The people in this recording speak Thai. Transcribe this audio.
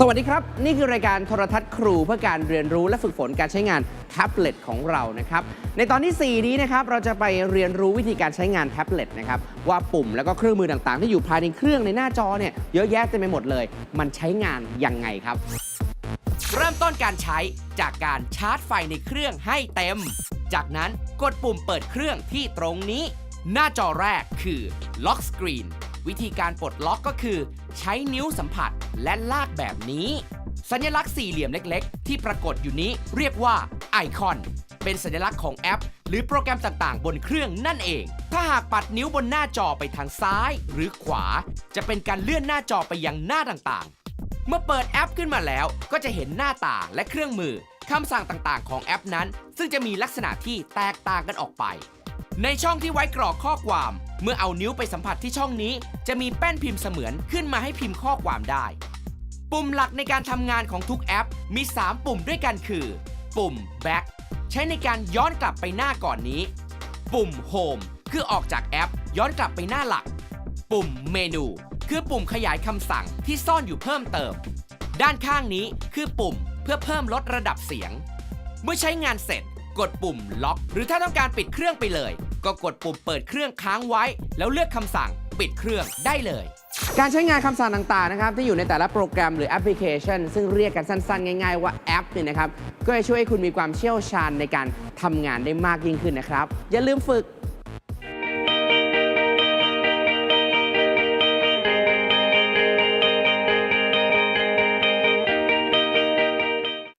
สวัสดีครับ นี่คือรายการโทรทัศน์ครูเพื่อการเรียนรู้และฝึกฝนการใช้งานแท็บเล็ตของเรานะครับในตอนที่ 4 นี้นะครับเราจะไปเรียนรู้วิธีการใช้งานแท็บเล็ตนะครับว่าปุ่มแล้วก็เครื่องมือต่างๆ ที่อยู่ภายในเครื่องในหน้าจอเนี่ยเยอะแยะเต็มไปหมดเลย มันใช้งานยังไงครับ เริ่มต้นการใช้จากการชาร์จไฟในเครื่องให้เต็ม จากนั้นกดปุ่มเปิดเครื่องที่ตรงนี้ หน้าจอแรกคือ Lock Screen วิธีการปลดล็อกก็คือ ใช้นิ้วสัมผัสและลากแบบนี้ สัญลักษณ์สี่เหลี่ยมเล็กๆ ที่ปรากฏอยู่นี้เรียกว่าไอคอน เป็นสัญลักษณ์ของแอป หรือโปรแกรมต่างๆ บนเครื่องนั่นเอง ถ้าหากปัดนิ้วบนหน้าจอไปทางซ้ายหรือขวา จะเป็นการเลื่อนหน้าจอไปยังหน้าต่างๆ เมื่อเปิดแอปขึ้นมาแล้ว ก็จะเห็นหน้าต่างและเครื่องมือคำสั่งต่างๆ ของแอปนั้น ซึ่งจะมีลักษณะที่แตกต่างกันออกไป ในช่องที่ไว้กรอกข้อความ เมื่อเอานิ้วไปสัมผัสที่ช่องนี้ จะมีแป้นพิมพ์เสมือนขึ้นมาให้พิมพ์ข้อความได้ ปุ่มหลักในการทำงานของทุกแอปมี 3 ปุ่มด้วยกันคือ ปุ่ม back ใช้ในการย้อนกลับไปหน้าก่อนนี้ ปุ่ม home คือออกจากแอป ย้อนกลับไปหน้าหลัก ปุ่ม เมนู คือปุ่มขยายคำสั่งที่ซ่อนอยู่เพิ่มเติม ด้านข้างนี้คือปุ่มเพื่อเพิ่มลดระดับเสียง เมื่อใช้งานเสร็จ กดปุ่มล็อก หรือถ้าต้องการปิดเครื่องไปเลย ก็กดปุ่มเปิดเครื่องค้างไว้ แล้วเลือกคำสั่งปิดเครื่องได้เลย การใช้งานคำสั่งต่างๆนะครับที่อยู่ในแต่ละโปรแกรมหรือแอปพลิเคชัน ซึ่งเรียกกันสั้นๆ ง่ายๆ ว่าแอปเนี่ยนะครับก็จะช่วยให้คุณมีความเชี่ยวชาญในการทำงานได้มากยิ่งขึ้นนะครับอย่าลืมฝึก